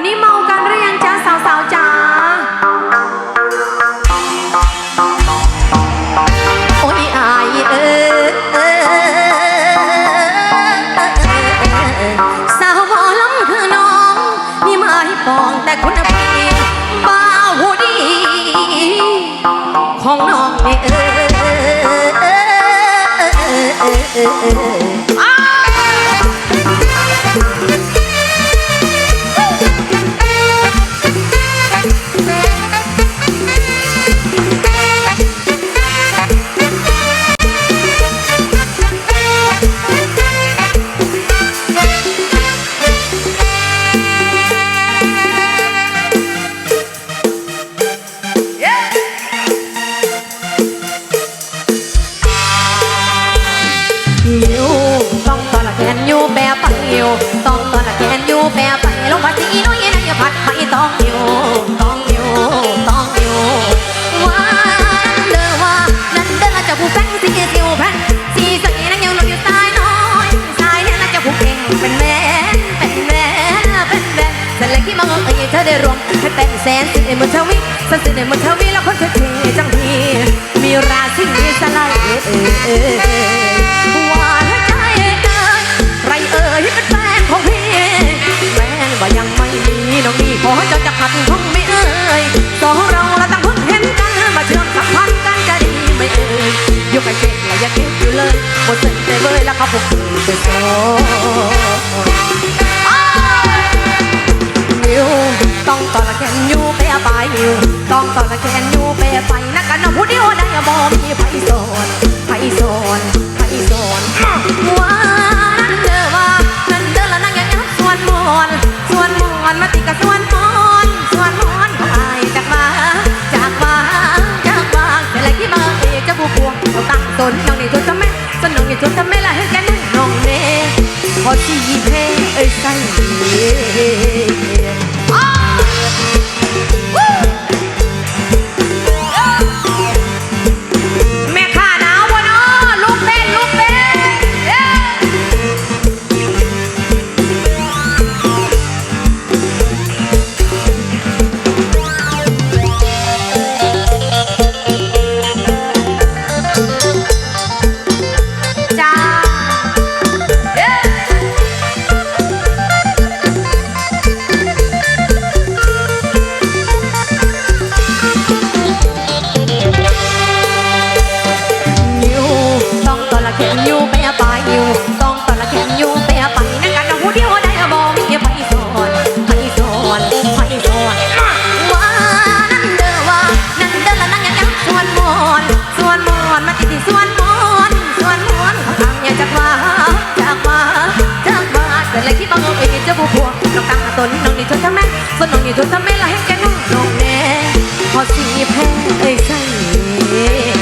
ันนี้เมากันหรือยังจ้าสาวสาวจ้าโอ้ยอายเออเออสาวหมอลำคือน้อง นี่มาให้ปองแต่คุณภาพบ้าหูดี ของน้องนี่เออเออเออเออ แดนสิในมุทวิสันสิในมุทวิแล้วคนเท่ๆจังพีมีราศีสลายเออเออเออหวานใจเอ้ยไรเออยเป็นแฟนของพี่แฟนว่ายังไม่มีน้องนี่ขอจ้จะขัดห้องไม่เอ่ยสองเราเราต่างเพิ่งเห็นกันมาเชื่อมสัมพันธ์กันจะดีไม่เอ่ยอยู่ใกล้เจ๊อย่าเก็บอยู่เลยหมดสิ้นไปเลยแล้วเขาพกเธอไปโซ่ องต้องตะแคงอยู่เปไปนักกันน้องผู้เดียวได้บ่มีไผสอง องนี่ธอทำไมสนองนี่ธอทำไมละให้แกน้องน้องแน่พอสีแพ้เอ้ยใส่